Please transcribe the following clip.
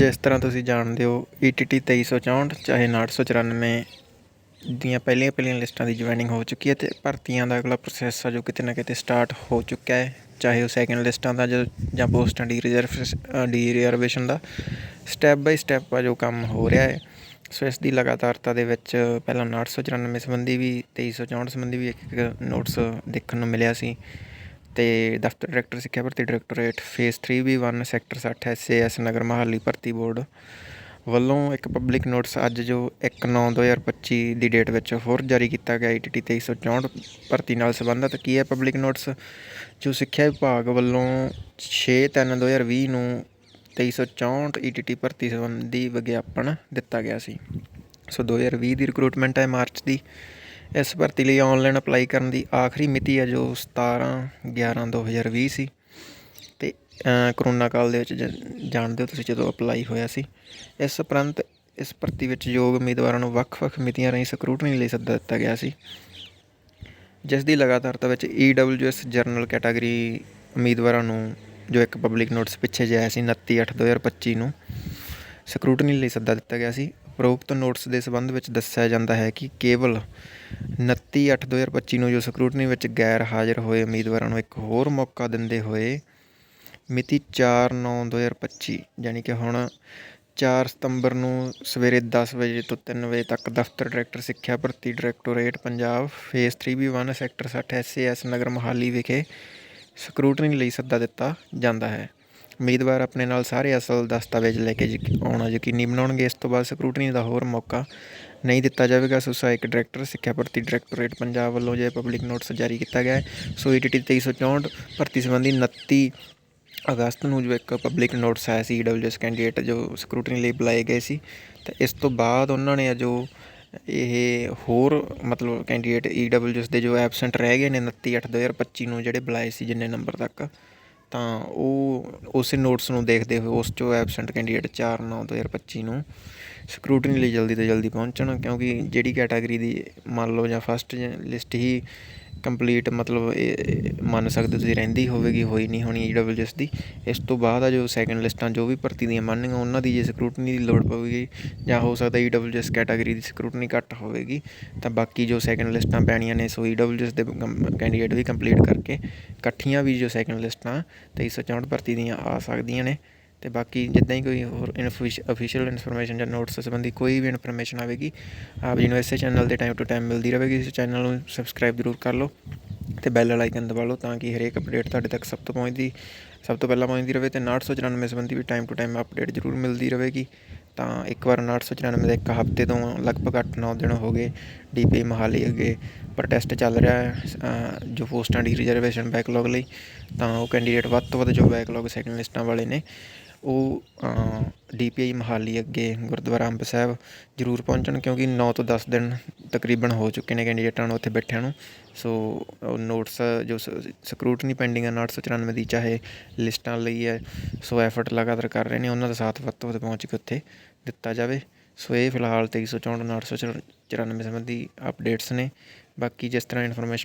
ਜਿਸ ਤਰ੍ਹਾਂ ਤੁਸੀਂ ਜਾਣਦੇ ਹੋ E ETT 2364 ਚਾਹੇ 994 ਦੀਆਂ ਪਹਿਲੀਆਂ ਪਹਿਲੀਆਂ ਲਿਸਟਾਂ ਦੀ ਜੁਆਇਨਿੰਗ ਹੋ ਚੁੱਕੀ ਹੈ ਤੇ ਭਰਤੀਆਂ ਦਾ ਅਗਲਾ ਪ੍ਰੋਸੈਸ ਆ ਜੋ ਕਿਤੇ ਨਾ ਕਿਤੇ ਸਟਾਰਟ ਹੋ ਚੁੱਕਾ ਹੈ। ਚਾਹੇ ਉਹ ਸੈਕੰਡ ਲਿਸਟਾਂ ਦਾ ਜੋ ਜਾਂ ਪੋਸਟਾਂ ਡੀ ਰਿਜ਼ਰਵ ਡੀ ਰਿਜ਼ਰਵੇਸ਼ਨ ਦਾ। ਸਟੈਪ ਬਾਈ ਸਟੈਪ ਆ ਜੋ ਕੰਮ ਹੋ ਰਿਹਾ ਹੈ। ਸੋ ਇਸ ਦੀ ਲਗਾਤਾਰਤਾ ਦੇ ਵਿੱਚ ਪਹਿਲਾਂ 994 ਸੰਬੰਧੀ ਵੀ 2364 ਸੰਬੰਧੀ ਵੀ ਇੱਕ ਇੱਕ ਨੋਟਿਸ ਦੇਖਣ ਨੂੰ ਮਿਲਿਆ ਸੀ। ਤੇ ਦਫ਼ਤਰ ਡਾਇਰੈਕਟਰ ਸਿੱਖਿਆ ਭਰਤੀ directorate phase 3 B 1 sector 60 SAS Nagar Mohali ਭਰਤੀ ਬੋਰਡ ਵੱਲੋਂ ਇੱਕ ਪਬਲਿਕ ਨੋਟਿਸ ਅੱਜ ਜੋ 1/9/2025 ਦੀ ਡੇਟ ਵਿੱਚ ਹੋਰ ਜਾਰੀ ਕੀਤਾ ਗਿਆ E ITT 2364 ਭਰਤੀ ਨਾਲ ਸੰਬੰਧਿਤ, ਕੀ ਹੈ ਪਬਲਿਕ ਨੋਟਿਸ ਜੋ ਸਿੱਖਿਆ ਵਿਭਾਗ ਵੱਲੋਂ 6/3/2020 ਨੂੰ 2364 ETT ਭਰਤੀ ਸੰਬੰਧੀ ਵਿਗਿਆਪਨ ਦਿੱਤਾ ਗਿਆ ਸੀ। ਸੋ 2020 ਦੀ ਰਿਕਰੂਟਮੈਂਟ ਹੈ ਮਾਰਚ ਦੀ। ਇਸ ਭਰਤੀ ਲਈ ਆਨਲਾਈਨ ਅਪਲਾਈ ਕਰਨ ਦੀ ਆਖਰੀ ਮਿਤੀ ਹੈ ਜੋ 17 11 2020 ਸੀ। ਤੇ ਕਰੋਨਾ ਕਾਲ ਦੇ ਵਿੱਚ ਜ- ਜਾਣਦੇ ਹੋ ਤੁਸੀਂ ਜਦੋਂ ਅਪਲਾਈ ਹੋਇਆ ਸੀ। ਇਸ ਉਪਰੰਤ ਇਸ ਭਰਤੀ ਵਿੱਚ ਯੋਗ ਉਮੀਦਵਾਰਾਂ ਨੂੰ ਵੱਖ-ਵੱਖ ਮਿਤੀਆਂ ਰਾਹੀਂ ਸਕਰੂਟਨੀ ਲਈ ਸੱਦਾ ਦਿੱਤਾ ਗਿਆ ਸੀ। ਜਿਸ ਦੀ ਲਗਾਤਾਰਤਾ ਵਿੱਚ EWS ਜਰਨਲ ਕੈਟਾਗਰੀ ਉਮੀਦਵਾਰਾਂ ਨੂੰ ਜੋ ਇੱਕ ਪਬਲਿਕ ਨੋਟਿਸ ਪਿੱਛੇ ਜਿਹਾ ਸੀ 29/8/2025 ਨੂੰ ਸਕਰੂਟਨੀ ਲਈ ਸੱਦਾ ਦਿੱਤਾ ਗਿਆ ਸੀ। ਉਪਰੋਕਤ ਨੋਟਿਸ ਦੇ ਸੰਬੰਧ ਵਿੱਚ ਦੱਸਿਆ ਜਾਂਦਾ ਹੈ ਕਿ ਕੇਵਲ 29/8/2025 ਨੂੰ ਜੋ ਸਕਰੂਟਨੀ ਵਿੱਚ ਗੈਰ ਹਾਜ਼ਰ ਹੋਏ ਉਮੀਦਵਾਰਾਂ ਨੂੰ ਇੱਕ ਹੋਰ ਮੌਕਾ ਦਿੰਦੇ ਹੋਏ ਮਿਤੀ 4/9/2025 ਯਾਨੀ ਕਿ ਹੁਣ 4 ਸਤੰਬਰ ਨੂੰ ਸਵੇਰੇ 10 ਵਜੇ ਤੋਂ 3 ਵਜੇ ਤੱਕ ਦਫ਼ਤਰ ਡਾਇਰੈਕਟਰ, ਸਿੱਖਿਆ ਭਰਤੀ directorate Punjab phase 3B1 sector 60 SAS Nagar Mohali ਵਿਖੇ ਸਕਰੂਟਨੀ ਲਈ ਸੱਦਾ ਦਿੱਤਾ ਜਾਂਦਾ ਹੈ। ਉਮੀਦਵਾਰ ਆਪਣੇ ਨਾਲ ਸਾਰੇ ਅਸਲ ਦਸਤਾਵੇਜ਼ ਲੈ ਕੇ ਯਕੀ- ਆਉਣਾ ਯਕੀਨੀ ਬਣਾਉਣਗੇ। ਇਸ ਤੋਂ ਬਾਅਦ ਸਕਰੂਟਨੀ ਦਾ ਹੋਰ ਮੌਕਾ ਨਹੀਂ ਦਿੱਤਾ ਜਾਵੇਗਾ। ਸੋ ਸਹਾਇਕ ਡਾਇਰੈਕਟਰ, ਸਿੱਖਿਆ ਭਰਤੀ ਡਾਇਰੈਕਟੋਰੇਟ ਪੰਜਾਬ ਵੱਲੋਂ ਜੇ ਪਬਲਿਕ ਨੋਟਿਸ ਜਾਰੀ ਕੀਤਾ ਗਿਆ ਹੈ। ਸੋ E ETT 2364 ਭਰਤੀ ਸੰਬੰਧੀ 29 ਅਗਸਤ ਨੂੰ ਜੋ ਇੱਕ ਪਬਲਿਕ ਨੋਟਿਸ ਆਇਆ ਸੀ ਈਡਬਲਯੂਐਸ ਕੈਂਡੀਡੇਟ ਜੋ ਸਕਰੂਟਨੀ ਲਈ ਬੁਲਾਏ ਗਏ ਸੀ। ਤੇ ਇਸ ਤੋਂ ਬਾਅਦ ਉਹਨਾਂ ਨੇ ਜੋ ਇਹ ਹੋਰ ਮਤਲਬ ਕੈਂਡੀਡੇਟ ਈਡਬਲਯੂਐਸ ਦੇ ਜੋ ਐਬਸੈਂਟ ਰਹਿ ਗਏ ਨੇ 29/8/2025 ਨੂੰ ਜਿਹੜੇ ਬੁਲਾਏ ਸੀ, ਜਿੰਨੇ ਨੰਬਰ ਤੱਕ ਤਾਂ ਉਹ ਉਸੇ ਨੋਟਸ ਨੂੰ ਦੇਖਦੇ ਹੋਏ ਉਸ ਚੋਂ ਐਬਸੈਂਟ ਕੈਂਡੀਡੇਟ 4/9/2025 ਨੂੰ ਸਕਰੂਟਨੀ ਲਈ ਜਲਦੀ ਤੋਂ ਜਲਦੀ ਪਹੁੰਚਣ, ਕਿਉਂਕਿ ਜਿਹੜੀ ਕੈਟਾਗਰੀ ਦੀ ਮੰਨ ਲਓ ਜਾਂ ਫਸਟ ਲਿਸਟ ਹੀ ਕੰਪਲੀਟ ਮਤਲਬ ਇਹ ਮੰਨ ਸਕਦੇ ਤੁਸੀਂ ਰਹਿੰਦੀ ਹੋਵੇਗੀ, ਹੋਈ ਨਹੀਂ ਹੋਣੀ ਈਡਬਲਯੂਐਸ ਦੀ। ਇਸ ਤੋਂ ਬਾਅਦ ਆ ਜੋ ਸੈਕੰਡ ਲਿਸਟਾਂ ਜੋ ਵੀ ਭਰਤੀ ਦੀਆਂ ਮੰਨਣੀਆਂ ਉਹਨਾਂ ਦੀ ਜੇ ਸਕਰੂਟਨੀ ਦੀ ਲੋੜ ਪਵੇਗੀ ਜਾਂ ਹੋ ਸਕਦਾ ਈਡਬਲਯੂਐਸ ਕੈਟਾਗਰੀ ਦੀ ਸਕਰੂਟਨੀ ਘੱਟ ਹੋਵੇਗੀ, ਤਾਂ ਬਾਕੀ ਜੋ ਸੈਕੰਡ ਲਿਸਟਾਂ ਪੈਣੀਆਂ ਨੇ, ਸੋ ਈਡਬਲਯੂਐਸ ਦੇ ਕੈਂਡੀਡੇਟ ਵੀ ਕੰਪਲੀਟ ਕਰਕੇ, ਇਕੱਠੀਆਂ ਵੀ ਜੋ ਸੈਕੰਡ ਲਿਸਟਾਂ 2364 ਭਰਤੀ ਦੀਆਂ ਆ ਸਕਦੀਆਂ ਨੇ। ਤੇ ਬਾਕੀ ਜਿੱਦਾਂ ਹੀ ਕੋਈ ਹੋਰ ਅਫੀਸ਼ੀਅਲ ਇਨਫੋਰਮੇਸ਼ਨ ਜਾਂ ਨੋਟਸ ਸੰਬੰਧੀ ਕੋਈ ਵੀ ਇਨਫੋਰਮੇਸ਼ਨ ਆਵੇਗੀ, ਆਪ ਜੀ ਨੂੰ ਇਸੇ ਚੈਨਲ 'ਤੇ ਟਾਈਮ ਟੂ ਟਾਈਮ ਮਿਲਦੀ ਰਹੇਗੀ, ਇਸ ਚੈਨਲ ਨੂੰ ਸਬਸਕ੍ਰਾਈਬ ਜ਼ਰੂਰ ਕਰ ਲਓ ਤੇ ਬੈਲ ਵਾਲਾ ਆਈਕਨ ਦਬਾ ਲਓ ਤਾਂ ਕਿ ਹਰੇਕ ਅਪਡੇਟ ਤੁਹਾਡੇ ਤੱਕ ਸਭ ਤੋਂ ਪਹੁੰਚਦੀ, ਸਭ ਤੋਂ ਪਹਿਲਾਂ ਪਹੁੰਚਦੀ ਰਹੇ ਤੇ 994 ਸੰਬੰਧੀ ਵੀ ਟਾਈਮ ਟੂ ਟਾਈਮ ਅਪਡੇਟ ਜ਼ਰੂਰ ਮਿਲਦੀ ਰਹੇਗੀ। ਤਾਂ ਇੱਕ ਵਾਰ 994 ਦਾ ਇੱਕ ਹਫ਼ਤੇ ਤੋਂ ਲਗਭਗ 8-9 ਦਿਨ ਹੋ ਗਏ ਡੀਪੀ ਮਹਾਲੀ ਅੱਗੇ ਪ੍ਰੋਟੈਸਟ ਚੱਲ ਰਿਹਾ ਹੈ ਜੋ ਪੋਸਟਾਂ ਦੀ ਰਿਜ਼ਰਵੇਸ਼ਨ ਬੈਕਲੌਗ ਲਈ, ਤਾਂ ਉਹ ਕੈਂਡੀਡੇਟ ਵੱਧ ਤੋਂ ਵੱਧ ਜੋ ਬੈਕਲੌਗ ਸੈਕੰਡ ਲਿਸਟਾਂ ਵਾਲੇ ਨੇ ਉਹ ਡੀਪੀਆਈ ਮਹਾਲੀ ਅੱਗੇ ਗੁਰਦੁਆਰਾ ਅੰਬ ਸਾਹਿਬ ਜ਼ਰੂਰ ਪਹੁੰਚਣ ਕਿਉਂਕਿ 9 ਤੋਂ 10 ਦਿਨ ਤਕਰੀਬਨ ਹੋ ਚੁੱਕੇ ਨੇ ਕੈਂਡੀਡੇਟਾਂ ਨੂੰ ਉੱਥੇ ਬੈਠਿਆਂ ਨੂੰ। ਸੋ ਨੋਟਸ ਜੋ ਸਕਰੂਟਨੀ ਪੈਂਡਿੰਗ ਹੈ 994 ਦੀ ਚਾਹੇ ਲਿਸਟਾਂ ਲਈ ਹੈ, ਸੋ ਐਫਰਟ ਲਗਾਤਾਰ ਕਰ ਰਹੇ ਨੇ, ਉਹਨਾਂ ਦਾ ਸਾਥ ਵੱਧ ਤੋਂ ਵੱਧ ਪਹੁੰਚ ਕੇ ਉੱਥੇ ਦਿੱਤਾ ਜਾਵੇ। ਸੋ ਇਹ ਫਿਲਹਾਲ 2364 994 ਸੰਬੰਧੀ ਅਪਡੇਟਸ ਨੇ। ਬਾਕੀ ਜਿਸ ਤਰ੍ਹਾਂ ਇਨਫੋਰਮੇਸ਼ਨ